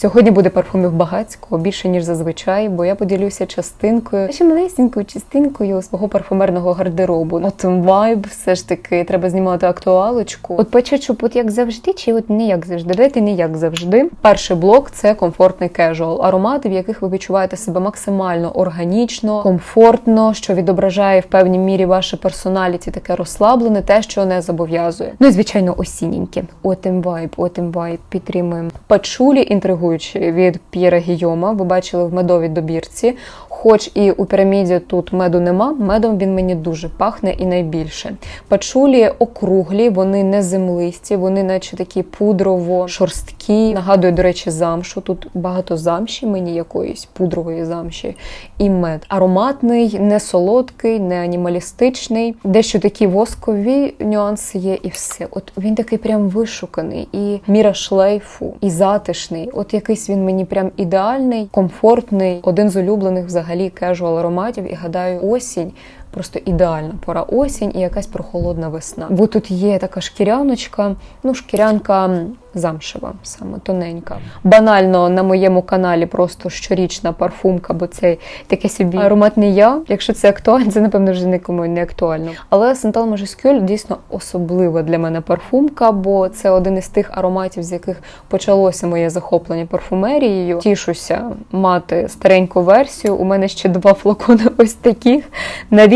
Сьогодні буде парфумів багацько, більше ніж зазвичай, бо я поділюся частинкою, ще малесенькою частинкою свого парфумерного гардеробу. От вайб, все ж таки, треба знімати актуалочку. От по чечуп, от як завжди, чи от не як завжди. Давайте не як завжди. Перший блок це комфортний кежуал. Аромати, в яких ви відчуваєте себе максимально органічно, комфортно, що відображає в певній мірі ваше персоналіті, таке розслаблене, те, що не зобов'язує. Ну і звичайно, осінненьке. Отим вайб, отим вайб підтримуємо. Пачулі інтригуючі від П'єра Гійома. Ви бачили в медовій добірці. Хоч і у піраміді тут меду нема, медом він мені дуже пахне і найбільше. Пачулі округлі, вони не землисті, вони наче такі пудрово шорсткі. Нагадую, до речі, замшу. Тут багато замші, мені якоїсь пудрової замші, і мед. Ароматний, не солодкий, не анімалістичний. Дещо такі воскові нюанси є, і все. От він такий прям вишуканий, і міра шлейфу, і затишний. От якийсь він мені прям ідеальний, комфортний, один з улюблених взагалі кежуал ароматів. І гадаю, осінь. Просто ідеальна пора осінь і якась прохолодна весна. Бо тут є така шкіряночка, ну шкірянка замшева, саме тоненька. Банально на моєму каналі просто щорічна парфумка, бо це таке собі аромат не я. Якщо це актуально, це напевно вже нікому не актуально. Але Сантал Мажескюль дійсно особлива для мене парфумка, бо це один із тих ароматів, з яких почалося моє захоплення парфумерією. Тішуся мати стареньку версію. У мене ще два флакони ось таких.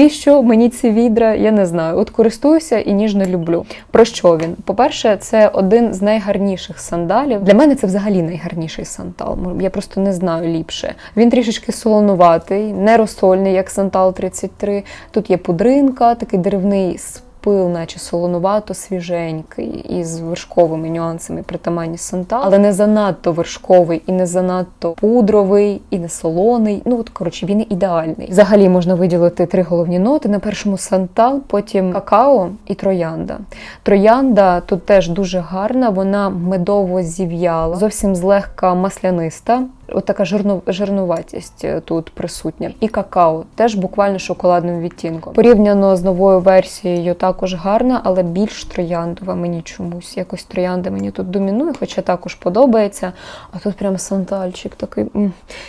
Навіщо мені ці відра? Я не знаю. От користуюся і ніжно люблю. Про що він? По-перше, це один з найгарніших сандалів. Для мене це взагалі найгарніший сантал. Я просто не знаю ліпше. Він трішечки солонуватий, не розсольний, як сантал 33. Тут є пудринка, такий деревний пил, наче солонувато свіженький, із вершковими нюансами притаманні сантал, але не занадто вершковий і не занадто пудровий, і не солоний. Ну от коротше, він ідеальний. Взагалі можна виділити три головні ноти. На першому сантал, потім какао і троянда. Троянда тут теж дуже гарна, вона медово зів'яла, зовсім злегка масляниста. От така жирну, жирнуватість е, тут присутня. І какао теж буквально шоколадним відтінком. Порівняно з новою версією, також гарна, але більш трояндова мені чомусь. Якось троянда мені тут домінує, хоча також подобається. А тут прям сантальчик такий.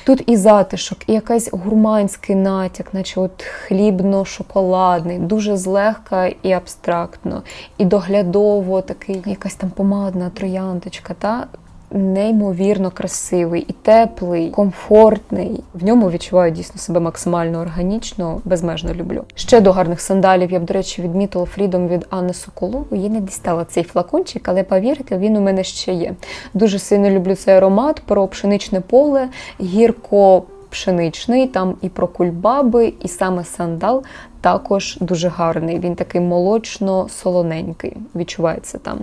Тут і затишок, і якийсь гурманський натяк, наче от хлібно-шоколадний, дуже злегка і абстрактно, і доглядово такий, якась там помадна трояндочка. та неймовірно красивий і теплий, комфортний. В ньому відчуваю дійсно себе максимально органічно, безмежно люблю. Ще до гарних сандалів я б, до речі, відмітила Фрідом від Анни Соколової. Я не дістала цей флакончик, але повірте, він у мене ще є. Дуже сильно люблю цей аромат про пшеничне поле, гірко. Пшеничний, там і про кульбаби, і саме сандал також дуже гарний. Він такий молочно-солоненький, відчувається там.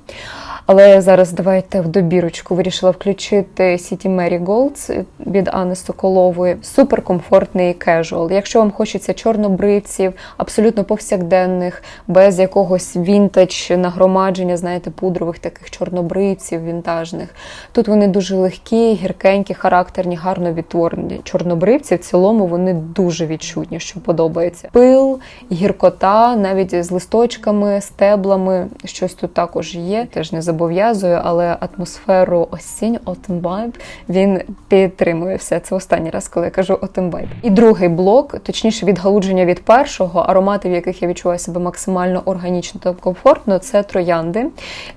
Але зараз давайте в добірочку вирішила включити City Marigolds від Анни Соколової. Суперкомфортний кежуал. Якщо вам хочеться чорнобривців, абсолютно повсякденних, без якогось вінтаж нагромадження, знаєте, пудрових таких чорнобривців, вінтажних. Тут вони дуже легкі, гіркенькі, характерні, гарно відтворені. Чорнобривці в цілому вони дуже відчутні, що подобається. Пил, гіркота, навіть з листочками, стеблами. Щось тут також є. Теж не зобов'язую, але атмосферу осінь, autumn він підтримує все. Це останній раз, коли я кажу autumn. І другий блок, точніше, відгалудження від першого, аромати, в яких я відчуваю себе максимально органічно та комфортно, це троянди.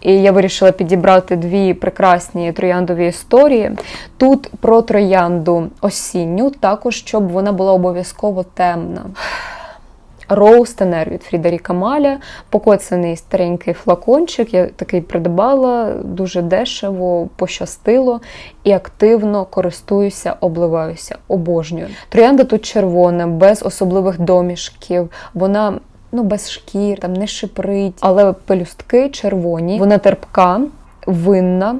І я вирішила підібрати дві прекрасні трояндові історії. Тут про троянду осінню, також щоб вона була обов'язково темна. Роуз Тенер від Фрідеріка Маля, покоцаний старенький флакончик. Я такий придбала дуже дешево, пощастило і активно користуюся, обливаюся, обожнюю. Троянда тут червона, без особливих домішків. Вона ну без шкір, там не шиприть, але пелюстки червоні. Вона терпка, винна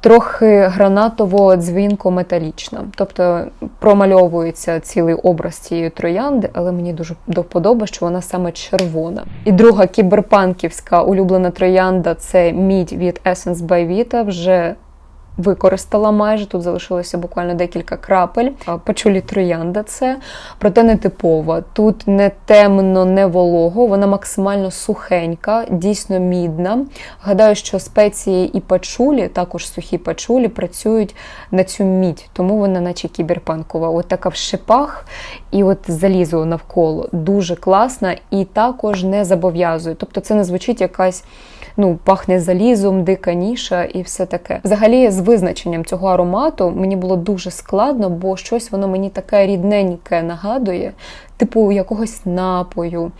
трохи гранатово дзвінко металічна. Тобто промальовується цілий образ цієї троянди, але мені дуже до вподоби, що вона саме червона. І друга кіберпанківська улюблена троянда це мідь від Essence by Vita. Вже використала майже. Тут залишилося буквально декілька крапель. Пачулі троянда це, проте не типова. Тут не темно, не волого, вона максимально сухенька, дійсно мідна. Гадаю, що спеції і пачулі, також сухі пачулі, працюють на цю мідь, тому вона, наче кіберпанкова. От така в шипах і от залізо навколо дуже класна і також не зобов'язує. Тобто це не звучить якась. Ну, пахне залізом, дика ніша і все таке. Взагалі, з визначенням цього аромату мені було дуже складно, бо щось воно мені таке рідненьке нагадує, типу якогось напою.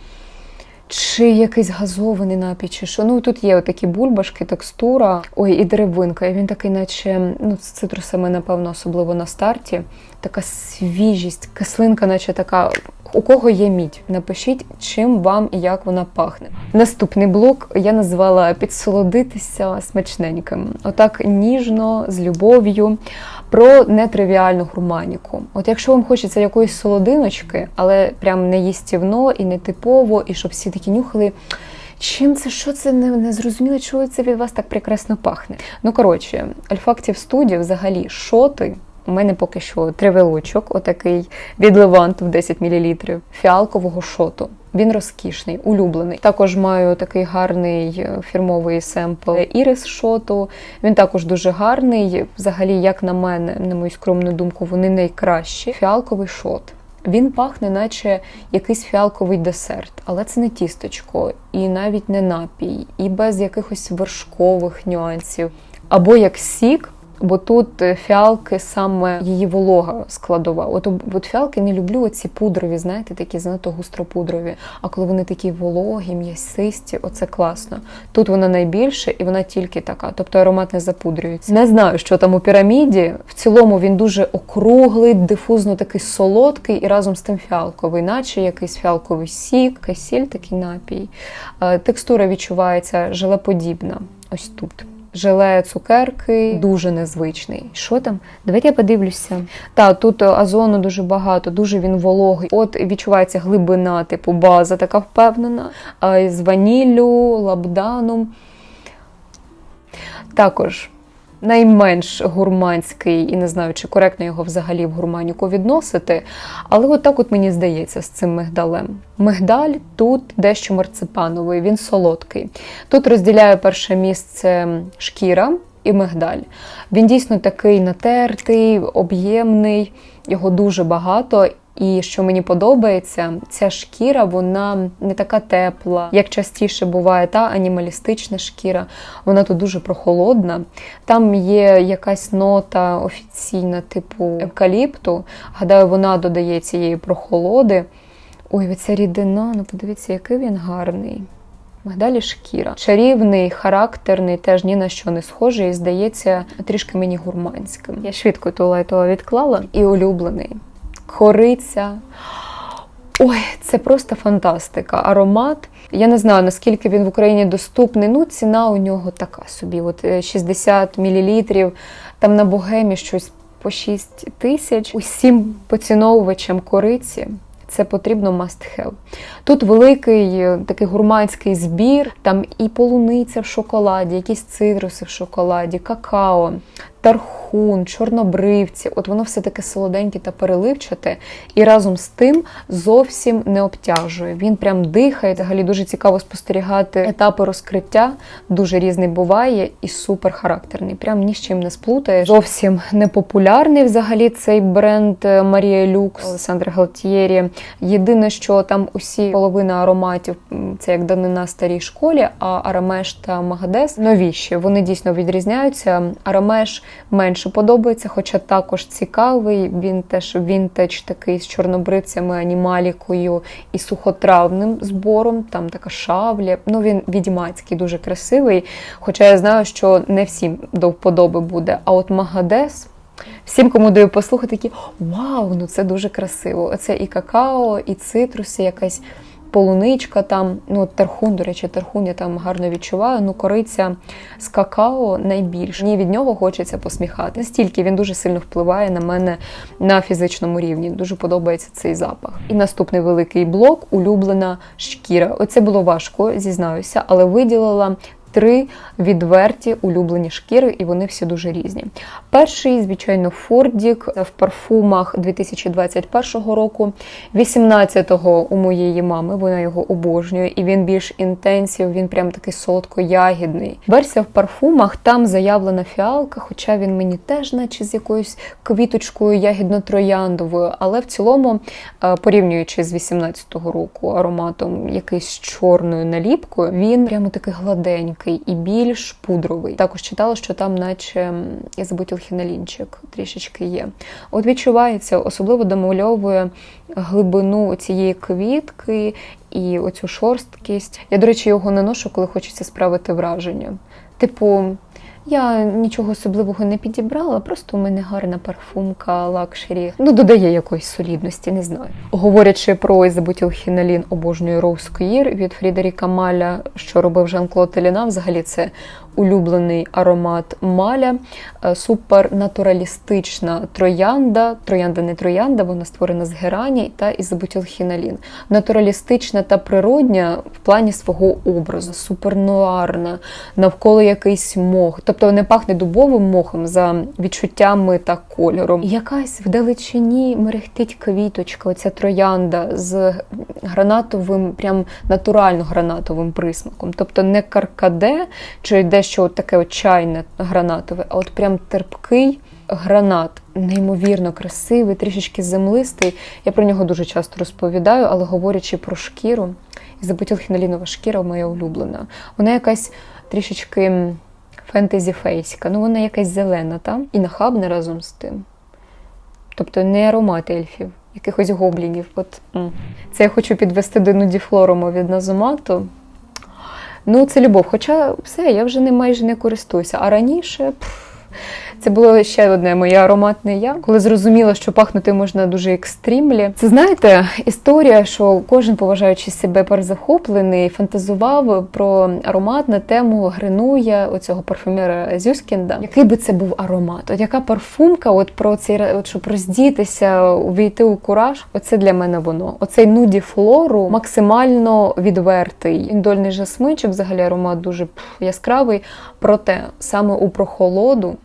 Чи якийсь газований напій, чи що. Ну тут є такі бульбашки, текстура. Ой, і деревинка. І він такий, наче ну, з цитрусами, напевно, особливо на старті. Така свіжість, кислинка, наче така. У кого є мідь? Напишіть, чим вам і як вона пахне. Наступний блок я назвала підсолодитися смачненьким. Отак ніжно, з любов'ю, про нетривіальну гурманіку. От якщо вам хочеться якоїсь солодиночки, але прям не їстівно і не типово, і щоб всі такі нюхали. Чим це, що це не, не зрозуміло, чого це від вас так прекрасно пахне. Ну, коротше, Альфактів студія взагалі шоти. У мене поки що тривелочок, отакий від Леванту в 10 мл, фіалкового шоту. Він розкішний, улюблений. Також маю такий гарний е, фірмовий семпл Ірис шоту. Він також дуже гарний. Взагалі, як на мене, на мою скромну думку, вони найкращі. Фіалковий шот. Він пахне, наче якийсь фіалковий десерт, але це не тістечко, і навіть не напій, і без якихось вершкових нюансів. Або як сік, бо тут е, фіалки саме її волога складова. От, от фіалки не люблю оці пудрові, знаєте, такі занадто густропудрові. А коли вони такі вологі, м'ясисті, оце класно. Тут вона найбільше і вона тільки така, тобто аромат не запудрюється. Не знаю, що там у піраміді. В цілому він дуже округлий, дифузно такий солодкий і разом з тим фіалковий, наче якийсь фіалковий сік, кисіль, такий напій. Е, Текстура відчувається желеподібна. Ось тут. Желе цукерки дуже незвичний. Що там? Давайте я подивлюся. Та тут озону дуже багато, дуже він вологий. От відчувається глибина, типу база така впевнена. З ваніллю, лабданом. Також найменш гурманський, і не знаю, чи коректно його взагалі в гурманіку відносити. Але от так от мені здається з цим мигдалем. Мигдаль тут дещо марципановий, він солодкий. Тут розділяє перше місце шкіра і мигдаль. Він дійсно такий натертий, об'ємний, його дуже багато. І що мені подобається, ця шкіра, вона не така тепла, як частіше буває та анімалістична шкіра. Вона тут дуже прохолодна. Там є якась нота офіційна, типу евкаліпту. Гадаю, вона додає цієї прохолоди. Ой, оця рідина, ну подивіться, який він гарний. Далі шкіра. Чарівний, характерний, теж ні на що не схожий, і здається, трішки мені гурманським. Я швидко туалетова відклала і улюблений кориця. Ой, це просто фантастика. Аромат. Я не знаю, наскільки він в Україні доступний. Ну, ціна у нього така собі. От 60 мл. Там на богемі щось по 6 тисяч. Усім поціновувачам кориці. Це потрібно must have. Тут великий такий гурманський збір, там і полуниця в шоколаді, якісь цитруси в шоколаді, какао, тархун, чорнобривці. От воно все таке солоденьке та переливчате, і разом з тим зовсім не обтяжує. Він прям дихає. Взагалі дуже цікаво спостерігати етапи розкриття. Дуже різний буває і супер характерний. Прям ні з чим не сплутає. Зовсім не популярний взагалі цей бренд Марія Люкс Олександр Галтієрі. Єдине, що там усі половина ароматів це як данина старій школі, а Арамеш та Магадес новіші. Вони дійсно відрізняються. Арамеш менше подобається, хоча також цікавий. Він теж вінтедж такий з чорнобривцями, анімалікою і сухотравним збором. Там така шавля. Ну він відьмацький, дуже красивий. Хоча я знаю, що не всім до вподоби буде. А от Магадес. Всім, кому даю послухати, такі вау, ну це дуже красиво. Оце і какао, і цитруси, якась полуничка там. Ну, тархун, до речі, тархун я там гарно відчуваю. Ну, кориця з какао найбільше. Мені від нього хочеться посміхати. Настільки він дуже сильно впливає на мене на фізичному рівні. Дуже подобається цей запах. І наступний великий блок улюблена шкіра. Оце було важко, зізнаюся, але виділила три відверті улюблені шкіри, і вони всі дуже різні. Перший, звичайно, Фордік в парфумах 2021 року. 18-го у моєї мами, вона його обожнює, і він більш інтенсів, він прям такий солодко-ягідний. Версія в парфумах там заявлена фіалка, хоча він мені теж, наче з якоюсь квіточкою ягідно-трояндовою, але в цілому, е, порівнюючи з 18-го року ароматом якийсь чорною наліпкою, він прямо такий гладенький і більш пудровий. Також читала, що там, наче м, трішечки є. От відчувається, особливо домальовує глибину цієї квітки і оцю шорсткість. Я, до речі, його не ношу, коли хочеться справити враження. Типу, я нічого особливого не підібрала, просто у мене гарна парфумка лакшері. Ну, додає якоїсь солідності, не знаю. Говорячи про ізобутілхінолін обожнюю Rose Queer від Фрідеріка Маля, що робив Жан-Клод Теліна, взагалі це улюблений аромат Маля, Е, супернатуралістична троянда. Троянда не троянда, вона створена з герані та ізобутілхінолін. Натуралістична та природня в плані свого образу, супернуарна, навколо якийсь мох. Тобто не пахне дубовим мохом за відчуттями та кольором. Якась вдалечині мерехтить квіточка, оця троянда з гранатовим, прям натурально гранатовим присмаком. Тобто не каркаде чи дещо от таке от чайне гранатове, а от прям терпкий гранат, неймовірно красивий, трішечки землистий. Я про нього дуже часто розповідаю, але говорячи про шкіру, ізобутілхінолінова шкіра моя улюблена. Вона якась трішечки фентезі фейська, ну вона якась зелена, та? і нахабна разом з тим. Тобто не аромат ельфів, якихось гоблінів. От це я хочу підвести до нудіфлоруму від назомату. Ну, це любов. Хоча все, я вже не майже не користуюся. А раніше. пф, це було ще одне моє ароматне я, коли зрозуміла, що пахнути можна дуже екстримлі. Це знаєте, історія, що кожен, поважаючи себе перезахоплений, фантазував про аромат на тему Гринуя, оцього парфюмера Зюскінда. Який би це був аромат? От яка парфумка, от про цей от, щоб роздітися, увійти у кураж? Оце для мене воно. Оцей нуді флору максимально відвертий. Індольний жасминчик, взагалі аромат дуже пф, яскравий. Проте саме у прохолоду.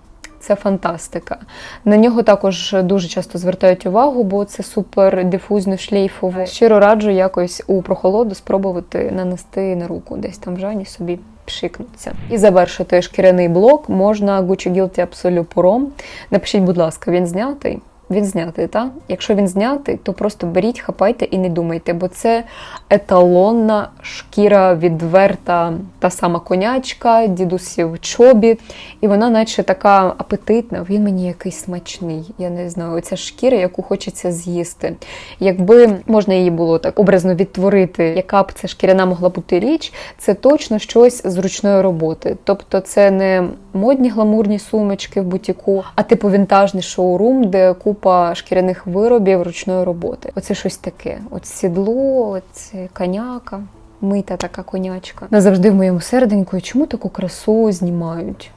Це фантастика. На нього також дуже часто звертають увагу, бо це супер дифузно шлейфово. Щиро раджу якось у прохолоду спробувати нанести на руку, десь там в жані собі пшикнуться. І завершити шкіряний блок можна Gucci Guilty Absolute Purом. Напишіть, будь ласка, він знятий. Він знятий, так? Якщо він знятий, то просто беріть, хапайте і не думайте, бо це еталонна шкіра відверта, та сама конячка, дідусів чобіт, і вона, наче така апетитна. Він мені якийсь смачний. Я не знаю, оця шкіра, яку хочеться з'їсти. Якби можна її було так образно відтворити, яка б ця шкіряна могла бути річ, це точно щось з ручної роботи. Тобто, це не модні гламурні сумочки в бутіку, а типу вінтажний шоурум, де купа шкіряних виробів ручної роботи. Оце щось таке. От сідло, оце коняка. Мита така конячка. Назавжди в моєму серденьку, чому таку красу знімають?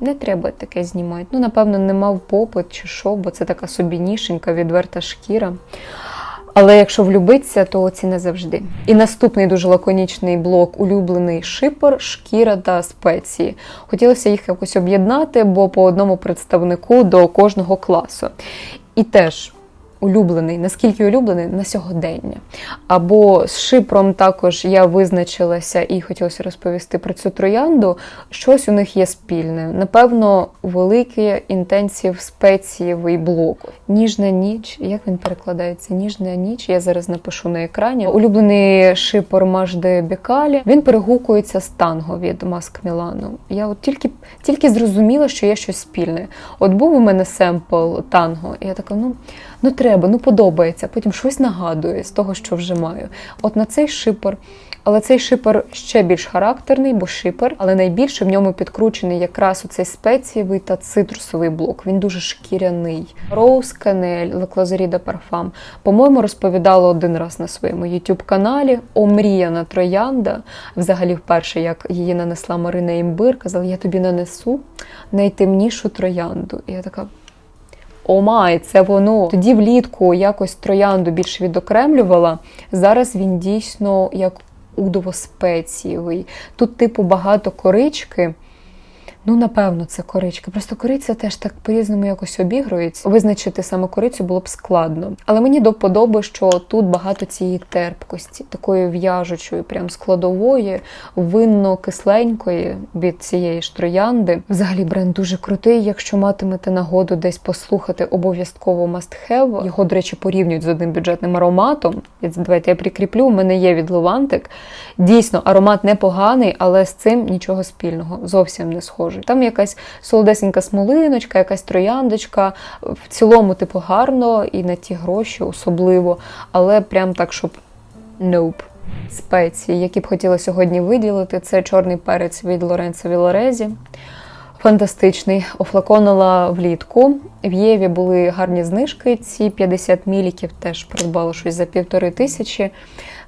Не треба таке знімати. Ну, напевно, не мав попит чи що, бо це така собі нішенька, відверта шкіра. Але якщо влюбиться, то ці не завжди. І наступний дуже лаконічний блок улюблений шипер, шкіра та спеції. Хотілося їх якось об'єднати, бо по одному представнику до кожного класу. І теж улюблений, наскільки улюблений на сьогодення. Або з шипром також я визначилася і хотілося розповісти про цю троянду. Щось у них є спільне. Напевно, великий інтенсів спецієвий блок. Ніжна ніч. Як він перекладається? Ніжна ніч. Я зараз напишу на екрані. Улюблений шипор Мажде Бекалі. Він перегукується з танго від Маск Мілану. Я от тільки, тільки зрозуміла, що є щось спільне. От був у мене семпл танго, і я така, ну. Ну треба, ну подобається. Потім щось нагадує з того, що вже маю. От на цей шипер. Але цей шипер ще більш характерний, бо шипер, але найбільше в ньому підкручений якраз оцей спецієвий та цитрусовий блок. Він дуже шкіряний. Роуз Канель, de Parfum. По-моєму, розповідала один раз на своєму youtube каналі Омріяна троянда. Взагалі, вперше, як її нанесла Марина Імбир, казала, я тобі нанесу найтемнішу троянду. І я така. О май, це воно. Тоді влітку якось троянду більше відокремлювала. Зараз він дійсно як удово-спецієвий. Тут, типу, багато корички. Ну, напевно, це коричка. Просто кориця теж так по-різному якось обігрується. Визначити саме корицю було б складно. Але мені до вподоби, що тут багато цієї терпкості, такої в'яжучої, прям складової, винно-кисленької від цієї ж троянди. Взагалі бренд дуже крутий. Якщо матимете нагоду десь послухати, обов'язково must have. Його, до речі, порівнюють з одним бюджетним ароматом. Давайте я прикріплю. У мене є від Левантик. Дійсно, аромат непоганий, але з цим нічого спільного. Зовсім не схожий. Там якась солодесенька смолиночка, якась трояндочка. В цілому, типу, гарно і на ті гроші особливо, але прям так, щоб nope. Спеції, які б хотіла сьогодні виділити, це чорний перець від Лоренцо Вілорезі. Фантастичний. Офлаконила влітку. В Єві були гарні знижки. Ці 50 міліків теж придбала щось за півтори тисячі,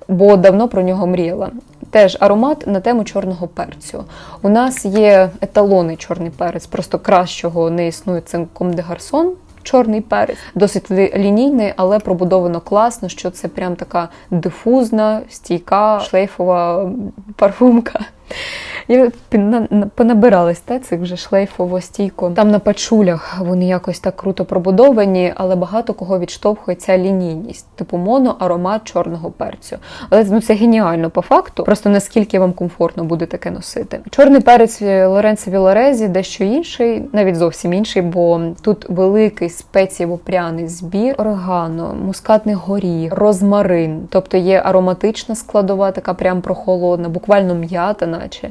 бо давно про нього мріяла. Теж аромат на тему чорного перцю. У нас є еталонний чорний перець, просто кращого не існує. Це Comme de Garçon, чорний перець, досить лінійний, але пробудовано класно, що це прям така дифузна, стійка, шлейфова парфумка. Я понабиралась та, цих вже шлейфово стійко. Там на пачулях вони якось так круто пробудовані, але багато кого відштовхує ця лінійність, типу моно, аромат чорного перцю. Але ну, це геніально по факту. Просто наскільки вам комфортно буде таке носити. Чорний перець Лоренцо Вілорезі дещо інший, навіть зовсім інший, бо тут великий спецієво-пряний збір, орегано, мускатний горіх, розмарин. Тобто є ароматична складова, така прям прохолодна, буквально м'ята, наче.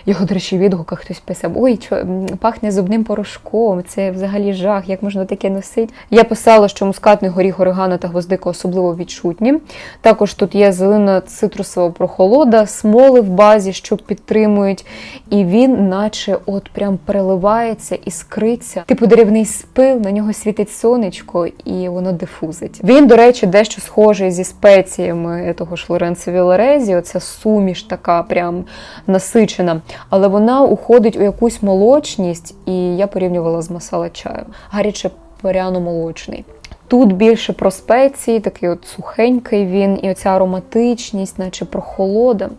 Його, до речі, в відгуках хтось писав: Ой, чо, пахне зубним порошком, це взагалі жах, як можна таке носити. Я писала, що мускатний горіх, орегано та гвоздика особливо відчутні. Також тут є зелена цитрусова прохолода, смоли в базі, що підтримують, і він, наче, от прям переливається, іскриться. Типу деревний спил, на нього світить сонечко, і воно дифузить. Він, до речі, дещо схожий зі спеціями того ж Лоренцо Вілорезі. Оця суміш така прям насичена. Але вона уходить у якусь молочність, і я порівнювала з масала чаю. Гаряче пряно-молочний. Тут більше про спеції, такий от сухенький він, і оця ароматичність, наче прохолода.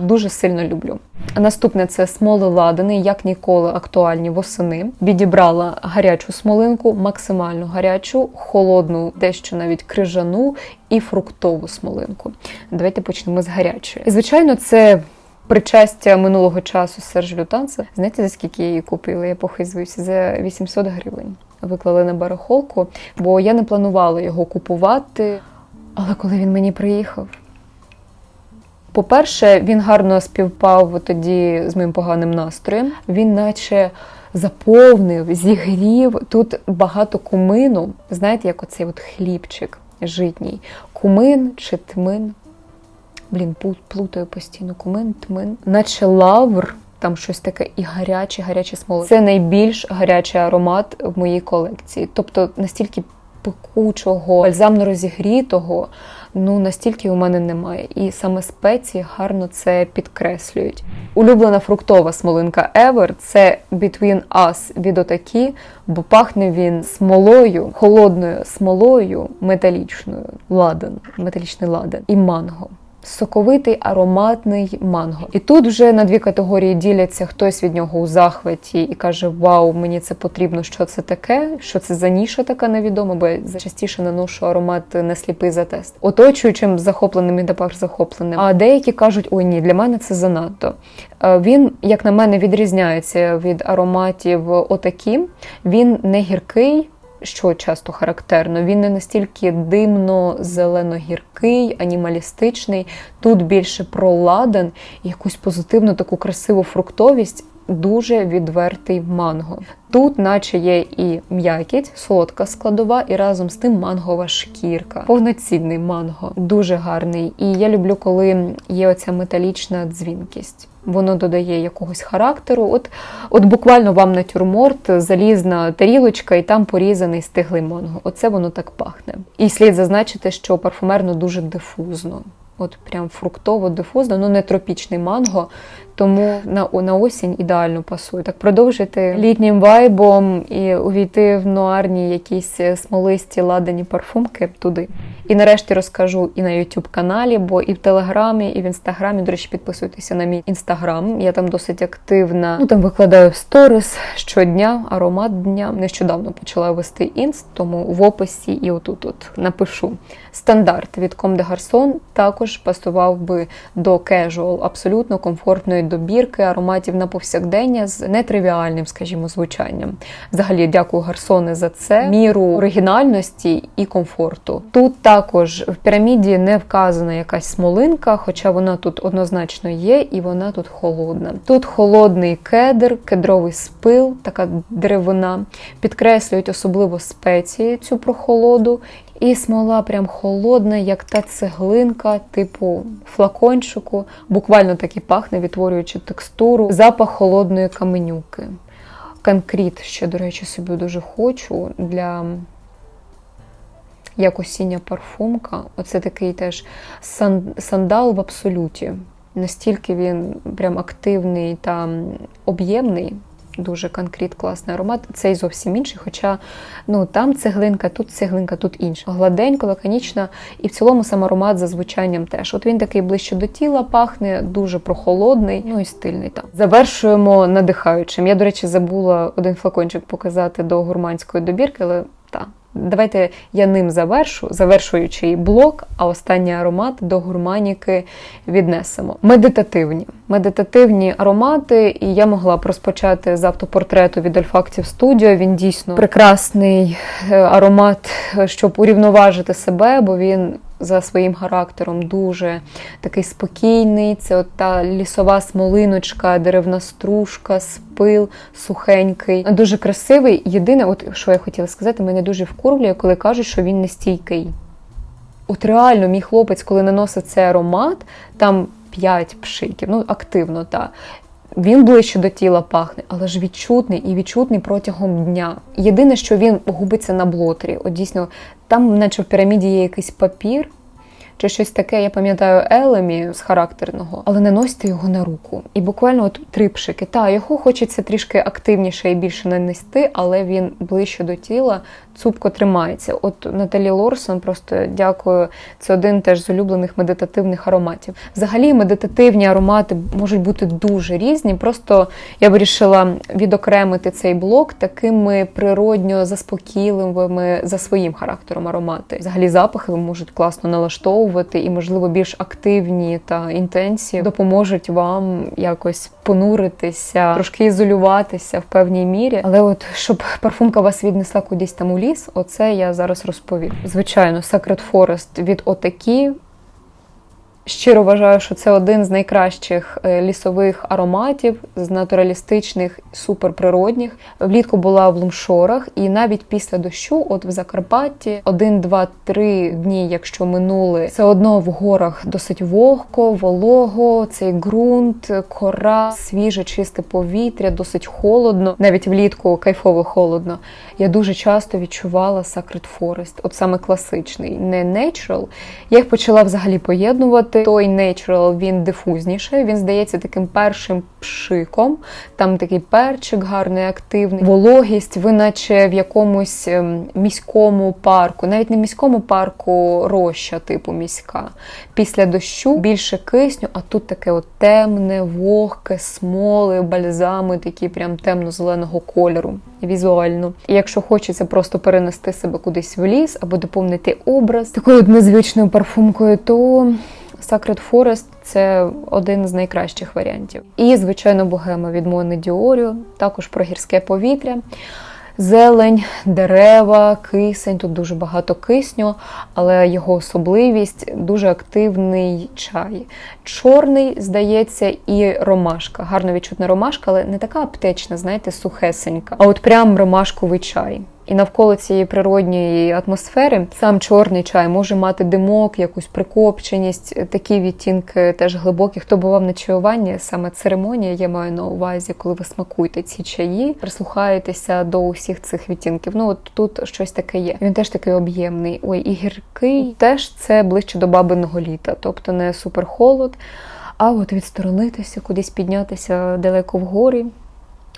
Дуже сильно люблю. Наступне це смоли ладани, як ніколи актуальні восени. Відібрала гарячу смолинку, максимально гарячу, холодну, дещо навіть крижану і фруктову смолинку. Давайте почнемо з гарячої. Звичайно, це причастя минулого часу Серж Лютанса. Знаєте, за скільки я її купила? Я похизуюся за 800 гривень. Виклали на барахолку, бо я не планувала його купувати. Але коли він мені приїхав, по-перше, він гарно співпав тоді з моїм поганим настроєм. Він наче заповнив, зігрів. Тут багато кумину. Знаєте, як оцей от хлібчик житній. Кумин чи тмин. Блін, плутаю постійно кумин, тмин. Наче лавр. Там щось таке і гаряче, гаряче смоли. Це найбільш гарячий аромат в моїй колекції. Тобто настільки пекучого, бальзамно розігрітого, ну настільки у мене немає. І саме спеції гарно це підкреслюють. Улюблена фруктова смолинка Ever – це Between Us від Отакі, бо пахне він смолою, холодною смолою, металічною, ладан, металічний ладан і манго. Соковитий ароматний манго. І тут вже на дві категорії діляться хтось від нього у захваті і каже: Вау, мені це потрібно, що це таке, що це за ніша така невідома, бо я частіше наношу аромат на сліпий за тест. Оточуючим захопленим і тепер захопленим. А деякі кажуть, ой ні, для мене це занадто. Е, Він, як на мене, відрізняється від ароматів отакі. Він не гіркий, що часто характерно, він не настільки димно-зелено-гіркий, анімалістичний. Тут більше про ладан якусь позитивну таку красиву фруктовість. Дуже відвертий манго. Тут, наче є і м'якіть, солодка складова, і разом з тим мангова шкірка. Повноцінний манго, дуже гарний. І я люблю, коли є оця металічна дзвінкість. Воно додає якогось характеру. От, от буквально вам натюрморт, залізна тарілочка, і там порізаний стиглий манго. Оце воно так пахне. І слід зазначити, що парфумерно дуже дифузно. От прям фруктово дифузно, ну не тропічний манго, тому на, на осінь ідеально пасує. Так продовжити літнім вайбом і увійти в нуарні якісь смолисті ладані парфумки туди. І нарешті розкажу і на YouTube каналі, бо і в Телеграмі, і в інстаграмі. До речі, підписуйтеся на мій інстаграм. Я там досить активна. Ну там викладаю сторіс щодня, аромат дня. Нещодавно почала вести інст, тому в описі і отут от напишу. Стандарт від Comme de Garçon також пасував би до casual, абсолютно комфортної добірки ароматів на повсякдення з нетривіальним, скажімо, звучанням. Взагалі, дякую Гарсони за це міру оригінальності і комфорту. Тут також в піраміді не вказана якась смолинка, хоча вона тут однозначно є, і вона тут холодна. Тут холодний кедр, кедровий спил, така деревина, підкреслюють особливо спеції цю прохолоду. І смола прям холодна, як та цеглинка, типу флакончику. Буквально так і пахне, відтворюючи текстуру, запах холодної каменюки. Конкрет ще, до речі, собі дуже хочу для як осіння парфумка. Оце такий теж сандал в абсолюті. Настільки він прям активний та об'ємний. Дуже конкрет, класний аромат. Цей зовсім інший, хоча ну там цеглинка, тут цеглинка, тут інша. Гладенько, лаконічна, і в цілому сам аромат за звучанням теж. От він такий ближче до тіла, пахне, дуже прохолодний, ну і стильний там. Завершуємо надихаючим. Я, до речі, забула один флакончик показати до гурманської добірки, але. Давайте я ним завершу, завершуючий блок, а останній аромат до гурманіки віднесемо. Медитативні. Медитативні аромати, і я могла б розпочати з автопортрету від Olfactive Studio. Він дійсно прекрасний е, аромат, е, щоб урівноважити себе, бо він за своїм характером дуже такий спокійний. Це от та лісова смолиночка, деревна стружка, спил сухенький. Дуже красивий. Єдине, от що я хотіла сказати, мене дуже вкурвлює, коли кажуть, що він не стійкий. От реально, мій хлопець, коли наносить цей аромат, там 5 пшиків, ну активно, так. Він ближче до тіла пахне, але ж відчутний і відчутний протягом дня. Єдине, що він губиться на блотері. От дійсно, там, наче в піраміді, є якийсь папір. Чи щось таке, я пам'ятаю Елемі з характерного, але не носьте його на руку. І буквально от три пшики. Та його хочеться трішки активніше і більше нанести, але він ближче до тіла, цупко тримається. От Наталі Лорсон, просто дякую. Це один теж з улюблених медитативних ароматів. Взагалі, медитативні аромати можуть бути дуже різні. Просто я вирішила відокремити цей блок такими природньо заспокійливими за своїм характером аромати. Взагалі, запахи можуть класно налаштовувати і, можливо, більш активні та інтенсії допоможуть вам якось понуритися, трошки ізолюватися в певній мірі. Але от щоб парфумка вас віднесла кудись там у ліс, оце я зараз розповім. Звичайно, Sacred Forest від Отакі. Щиро вважаю, що це один з найкращих е, лісових ароматів з натуралістичних, суперприродних. Влітку була в Лумшорах, і навіть після дощу, от в Закарпатті, один, два, три дні, якщо минули, все одно в горах досить вогко, волого, цей ґрунт, кора, свіже, чисте повітря, досить холодно. Навіть влітку кайфово холодно. Я дуже часто відчувала Sacred Forest, от саме класичний, не natural. Я їх почала взагалі поєднувати. Той natural, він дифузніше, він здається таким першим пшиком. Там такий перчик гарний, активний, вологість, ви наче в якомусь ем, міському парку, навіть не міському парку роща, типу міська. Після дощу більше кисню, а тут таке от темне, вогке, смоли, бальзами, такі прям темно-зеленого кольору. Візуально. І якщо хочеться просто перенести себе кудись в ліс або доповнити образ такою незвичною парфумкою, то Sacred Forest це один з найкращих варіантів. І, звичайно, богема від Мони Діоріо, також про гірське повітря. Зелень, дерева, кисень. Тут дуже багато кисню, але його особливість дуже активний чай. Чорний, здається, і ромашка. Гарно відчутна ромашка, але не така аптечна, знаєте, сухесенька. А от прям ромашковий чай. І навколо цієї природньої атмосфери сам чорний чай може мати димок, якусь прикопченість, такі відтінки теж глибокі. Хто бував на чаюванні, саме церемонія, я маю на увазі, коли ви смакуєте ці чаї, прислухаєтеся до усіх цих відтінків. Ну от тут щось таке є. Він теж такий об'ємний. Ой, і гіркий теж це ближче до бабиного літа, тобто не суперхолод, а от відсторонитися, кудись піднятися далеко вгорі,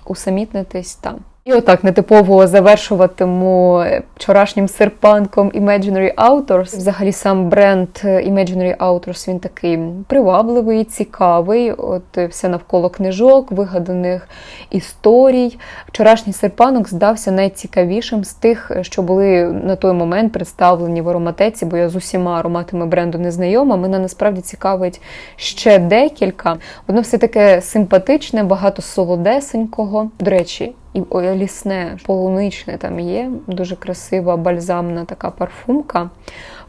усамітнитись там. І отак нетипово завершуватиму вчорашнім серпанком Imaginary Authors. Взагалі сам бренд Imaginary Authors він такий привабливий, цікавий. От все навколо книжок, вигаданих історій. Вчорашній серпанок здався найцікавішим з тих, що були на той момент представлені в ароматеці, бо я з усіма ароматами бренду не знайома. Мене насправді цікавить ще декілька. Воно все таке симпатичне, багато солодесенького. До речі, і лісне, полуничне там є. Дуже красива бальзамна така парфумка.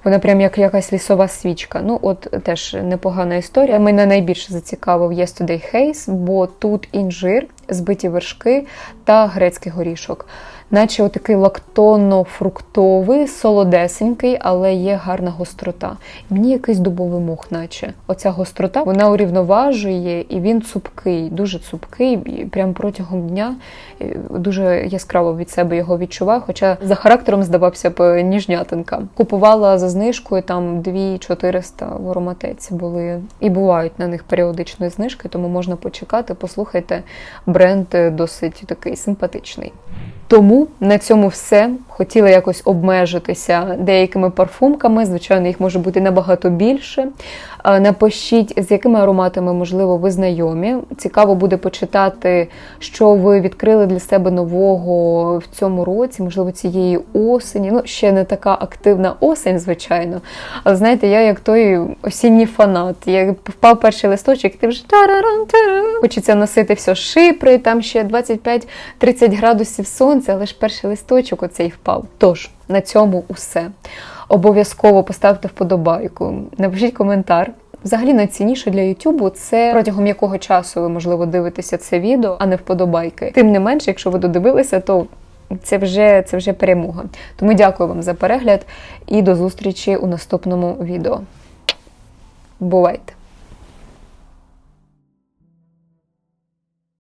Вона прям як якась лісова свічка. Ну, от теж непогана історія. Мене найбільше зацікавив Yesterday Haze, бо тут інжир, збиті вершки та грецький горішок. Наче отакий лактонно-фруктовий, солодесенький, але є гарна гострота. Мені якийсь дубовий мох, наче. Оця гострота вона урівноважує, і він цупкий, дуже цупкий. І прям протягом дня е, дуже яскраво від себе його відчуваю. Хоча за характером здавався б ніжнятинка. Купувала за знижкою там 2400 в ароматеці були. І бувають на них періодичні знижки, тому можна почекати. Послухайте, бренд е, досить такий симпатичний. Тому на цьому все. Хотіла якось обмежитися деякими парфумками. Звичайно, їх може бути набагато більше. А, Напишіть, з якими ароматами, можливо, ви знайомі. Цікаво буде почитати, що ви відкрили для себе нового в цьому році, можливо, цієї осені. Ну, ще не така активна осень, звичайно. Але знаєте, я як той осінній фанат. Як впав перший листочок, ти вже хочеться носити все шипри, там ще 25-30 градусів сонця, але ж перший листочок оцей впав. Тож, на цьому усе. Обов'язково поставте вподобайку, напишіть коментар. Взагалі найцінніше для Ютубу це протягом якого часу ви, можливо, дивитеся це відео, а не вподобайки. Тим не менше, якщо ви додивилися, то це вже, це вже перемога. Тому дякую вам за перегляд і до зустрічі у наступному відео. Бувайте!